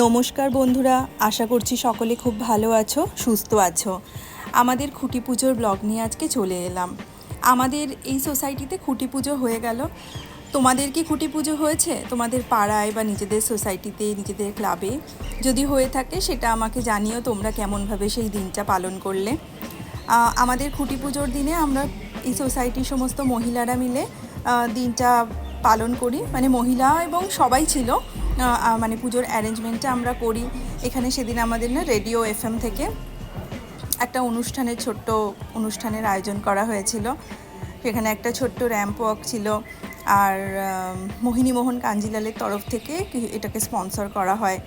নমস্কার বন্ধুরা, আশা করছি সকলে খুব ভালো আছো, সুস্থ আছো। আমাদের খুঁটি পুজোর ব্লগ নিয়ে আজকে চলে এলাম। আমাদের এই সোসাইটিতে খুঁটি পুজো হয়ে গেল। তোমাদের কি খুঁটি পুজো হয়েছে? তোমাদের পাড়ায় বা নিজেদের সোসাইটিতে, নিজেদের ক্লাবে? যদি হয়ে থাকে, সেটা আমাকে জানিও তোমরা কেমনভাবে সেই দিনটা পালন করলে। আমাদের খুঁটি পুজোর দিনে আমরা এই সোসাইটির সমস্ত মহিলারা মিলে দিনটা পালন করি। মানে মহিলা এবং সবাই ছিল। মানে পুজোর অ্যারেঞ্জমেন্টটা আমরা করি। এখানে সেদিন আমাদের না রেডিও এফএম থেকে একটা অনুষ্ঠানের ছোট্ট অনুষ্ঠানের আয়োজন করা হয়েছিল। সেখানে একটা ছোট্ট র্যাম্প ওয়াক ছিল আর আম, মোহিনী মোহন কাঞ্জিলালের তরফ থেকে এটাকে স্পন্সর করা হয়।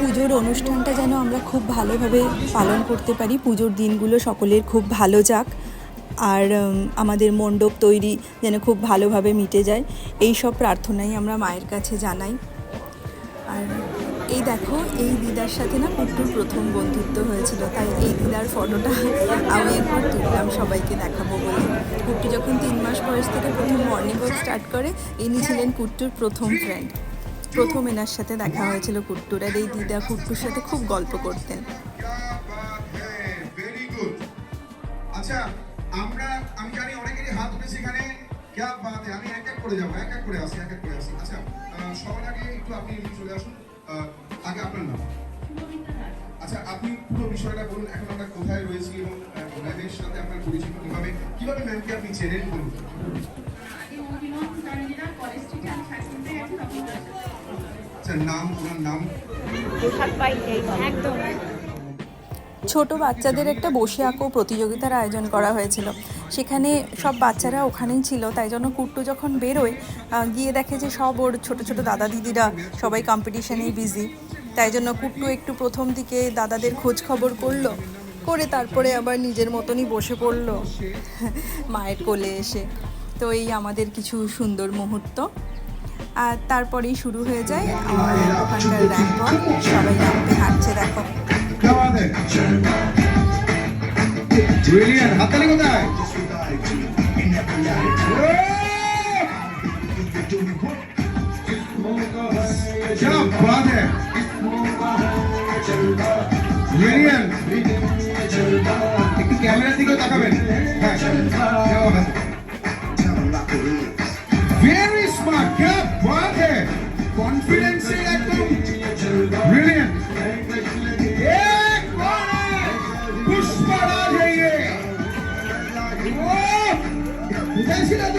পুজোর অনুষ্ঠানটা যেন আমরা খুব ভালোভাবে পালন করতে পারি। পুজোর দিনগুলো সকলের খুব ভালো যাক। আর আমাদের মণ্ডপ তৈরি যেন খুব ভালোভাবে মিটে যায়। এই সব প্রার্থনাই আমরা মায়ের কাছে জানাই। আর এই দেখো, এই দিদার সাথে না কুট্টুর প্রথম বন্ধুত্ব হয়েছিল। তাই এই দিদার ফটোটা আমি একবার তুললাম সবাইকে দেখাবো বলে। কুট্টু যখন তিন মাস বয়স থেকে প্রথম মর্নিং ওয়াক স্টার্ট করে, ইনি ছিলেন কুট্টুর প্রথম ফ্রেন্ড প্রথম এনার সাথে দেখা হয়েছিল কুট্টুর আর এই দিদা কুট্টুর সাথে খুব গল্প করতেন। আচ্ছা করে যাব এক এক করে আসি এক এক করে আসি। আচ্ছা সবার আগে একটু আপনি চলে আসুন। আগে আপনার নাম। আচ্ছা আপনি পুরো বিষয়টা বলুন এখন আমরা কোথায় রয়েছি এবং ম্যামের সাথে আপনার পরিচিত কীভাবে কীভাবে ম্যামকে আপনি চেনেন বলুন? আচ্ছা নাম ওনার নাম? একদম। ছোট বাচ্চাদের একটা বসে আঁকো প্রতিযোগিতার আয়োজন করা হয়েছিল। সেখানে সব বাচ্চারা ওখানেই ছিল, তাই জন্য কুট্টু যখন বেরোয় গিয়ে দেখে যে সব ওর ছোটো ছোটো দাদা দিদিরা সবাই কম্পিটিশানেই বিজি তাই জন্য কুট্টু একটু প্রথম দিকে দাদাদের খোঁজ খবর করল, করে তারপরে আবার নিজের মতনই বসে পড়ল, মায়ের কোলে এসে। তো এই আমাদের কিছু সুন্দর মুহূর্ত। আর তারপরেই শুরু হয়ে যায় আমাদের ওখানকার র্যাম্প সবাই ইউনিয়ন একটু ক্যামেরার দিকেও তাকাবেন। হ্যাঁ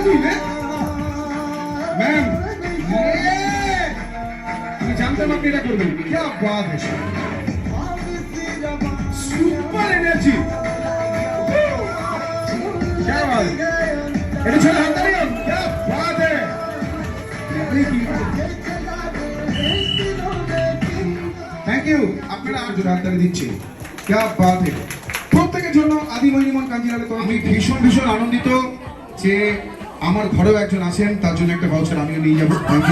তুমি? ম্যাম হ্যাঁ। আমি জানতাম আপনি এটা করবেন। কে বাদ হ্যাঁ দিচ্ছি। প্রত্যেকের জন্য আদি মহিমন কাঞ্জিলালে আমি ভীষণ ভীষণ আনন্দিত যে আমার ঘরেও একজন আছেন, তার জন্য একটা ভাউচার আমিও নিয়ে যাব। থ্যাংক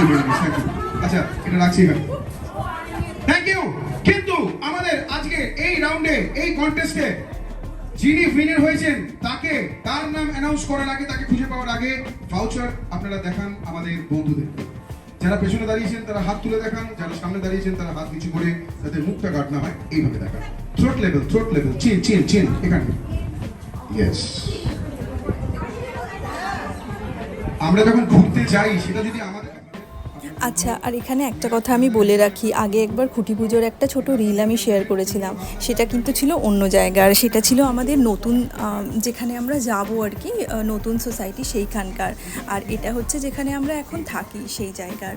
আচ্ছা এটা রাখছি ম্যাম থ্যাংক ইউ কিন্তু আমাদের আজকে এই রাউন্ডে এই কন্টেস্টে যিনি উইনার হয়েছেন, তাকে তার নাম অ্যানাউন্স করার আগে, তাকে খুঁজে পাওয়ার আগে ভাউচার আপনারা দেখান আমাদের বন্ধুদের। যারা পেছনে দাঁড়িয়েছেন, তারা হাত তুলে দেখান, যারা সামনে দাঁড়িয়েছেন, তারা হাত নিচু করে তাদের মুখটা কাট না হয়, এইভাবে দেখান। থ্রোট লেভেল থ্রোট লেভেল চিন চিন চিন এখানে। ইয়েস আমরা যখন ঘুরতে যাই, সেটা যদি আমাদের আচ্ছা আর এখানে একটা কথা আমি বলে রাখি। আগে একবার খুঁটি পুজোর একটা ছোট রিল আমি শেয়ার করেছিলাম। সেটা কিন্তু ছিল অন্য জায়গা। আর সেটা ছিল আমাদের নতুন যেখানে আমরা যাব আর কি নতুন সোসাইটি সেইখানকার। আর এটা হচ্ছে যেখানে আমরা এখন থাকি সেই জায়গার।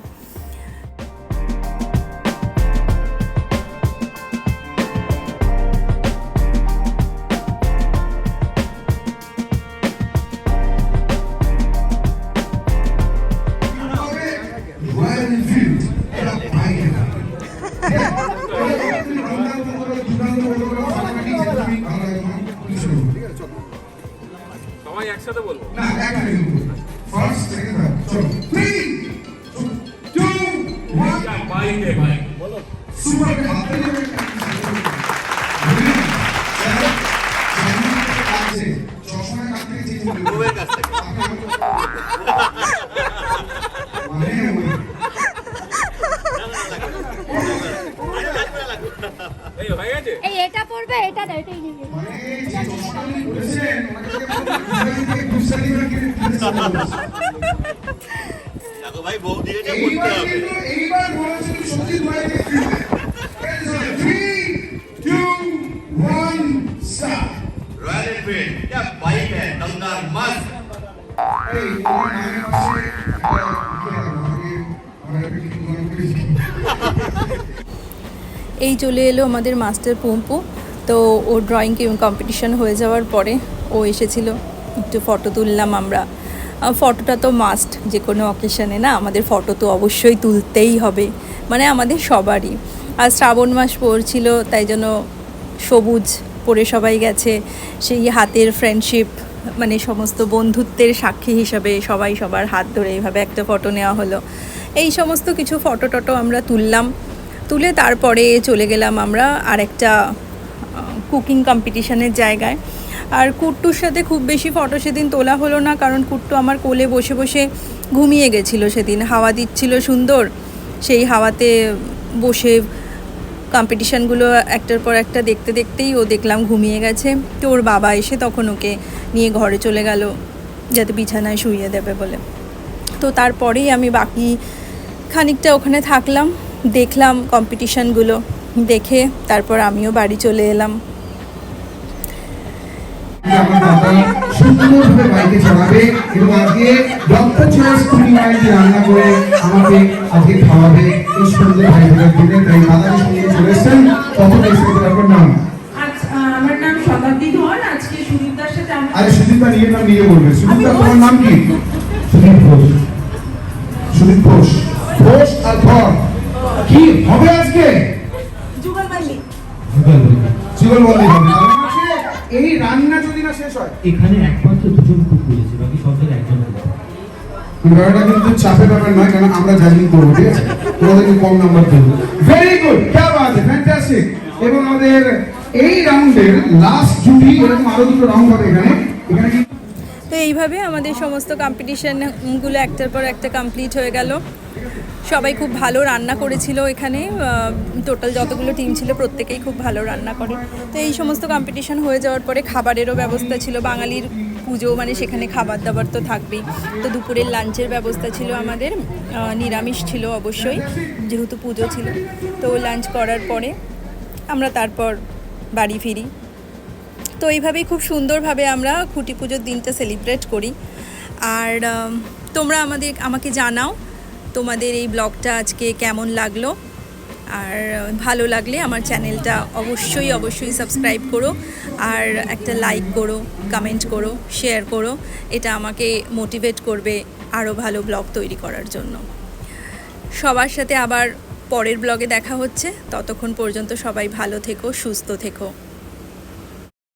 একসাথে বলব? না একসাথে ফার্স্ট সেকেন্ড চলো। থ্রি টু ওয়ান বাইকে সুপার বলো সুপার এই চলে এলো আমাদের মাস্টার পম্পু। তো ও ড্রয়িং কম্পিটিশন হয়ে যাওয়ার পরে ও এসেছিল। একটু ফটো তুললাম আমরা। ফটোটা তো মাস্ট যে কোনো অকেশনে না, আমাদের ফটো তো অবশ্যই তুলতেই হবে। মানে আমাদের সবারই। আর শ্রাবণ মাস পড়ছিল, তাই জন্য সবুজ পরে সবাই গেছে। সেই হাতের ফ্রেন্ডশিপ মানে সমস্ত বন্ধুত্বের সাক্ষী হিসাবে সবাই সবার হাত ধরে এইভাবে একটা ফটো নেওয়া হলো। এই সমস্ত কিছু ফটো টটো আমরা তুললাম। তুলে তারপরে চলে গেলাম আমরা আরেকটা কুকিং কম্পিটিশনের জায়গায়। আর কুট্টুর সাথে খুব বেশি ফটো সেদিন তোলা হলো না, কারণ কুট্টু আমার কোলে বসে বসে ঘুমিয়ে গেছিল সেদিন। হাওয়া দিচ্ছিল সুন্দর, সেই হাওয়াতে বসে কম্পিটিশানগুলো একটার পর একটা দেখতে দেখতেই ও দেখলাম ঘুমিয়ে গেছে। তো ওর বাবা এসে তখন ওকে নিয়ে ঘরে চলে গেল, যাতে বিছানায় শুইয়ে দেবে বলে। তো তারপরেই আমি বাকি খানিকটা ওখানে থাকলাম, দেখলাম কম্পিটিশানগুলো দেখে তারপর আমিও বাড়ি চলে এলাম। আমার দাদা সুন্দরভাবে বাইকে চালাবে এবং আজকে ডক্টর চয়েস কুড়ি মাইল রান্না করে আমাকে আজকে খাওয়াবে। এই সুন্দর ভাই বোনের দিনে তাই দাদাকে সঙ্গে চলে এসেছেন। এসে আপনার নাম? আচ্ছা আমার নাম শতাব্দী ধর আজকে সুদীপদার সাথে আরে সুদীপা নিজের নাম নিয়ে বলবে। তোমার নাম কি? সুদীপ ঘোষ। সুদীপ ঘোষ। ঘোষ আর ধর। কি হবে আজকে? এখানে একমাত্র দুজন বাকি জায়গায় একজন ব্যাপারটা কিন্তু চাপের ব্যাপার নয় কারণ আমরা জাজিং করব ঠিক আছে? তোমাদেরকে কম নাম্বার দেবো। ভেরি গুড ক্যা বাত ফ্যান্টাস্টিক এবং আমাদের এই রাউন্ডের লাস্ট জুটি এরকম আরও দুটো রাউন্ড হবে এখানে। এখানে তো এইভাবে আমাদের সমস্ত কম্পিটিশানগুলো একটার পর একটা কমপ্লিট হয়ে গেল। সবাই খুব ভালো রান্না করেছিল এখানে। টোটাল যতগুলো টিম ছিল প্রত্যেকেই খুব ভালো রান্না করে। তো এই সমস্ত কম্পিটিশন হয়ে যাওয়ার পরে খাবারেরও ব্যবস্থা ছিল। বাঙালির পুজো মানে সেখানে খাবার দাবার তো থাকবেই। তো দুপুরের লাঞ্চের ব্যবস্থা ছিল আমাদের। নিরামিষ ছিল অবশ্যই, যেহেতু পুজো ছিল। তো লাঞ্চ করার পরে আমরা তারপর বাড়ি ফিরি। তো এইভাবেই খুব সুন্দরভাবে আমরা খুঁটি পুজোর দিনটা সেলিব্রেট করি। আর তোমরা আমাদের, আমাকে জানাও তোমাদের এই ব্লগটা আজকে কেমন লাগল? আর ভালো লাগলে আমার চ্যানেলটা অবশ্যই অবশ্যই সাবস্ক্রাইব করো, আর একটা লাইক করো কমেন্ট করো শেয়ার করো। এটা আমাকে মোটিভেট করবে আরও ভালো ব্লগ তৈরি করার জন্য। সবার সাথে আবার পরের ব্লগে দেখা হচ্ছে। ততক্ষণ পর্যন্ত সবাই ভালো থেকো, সুস্থ থেকো।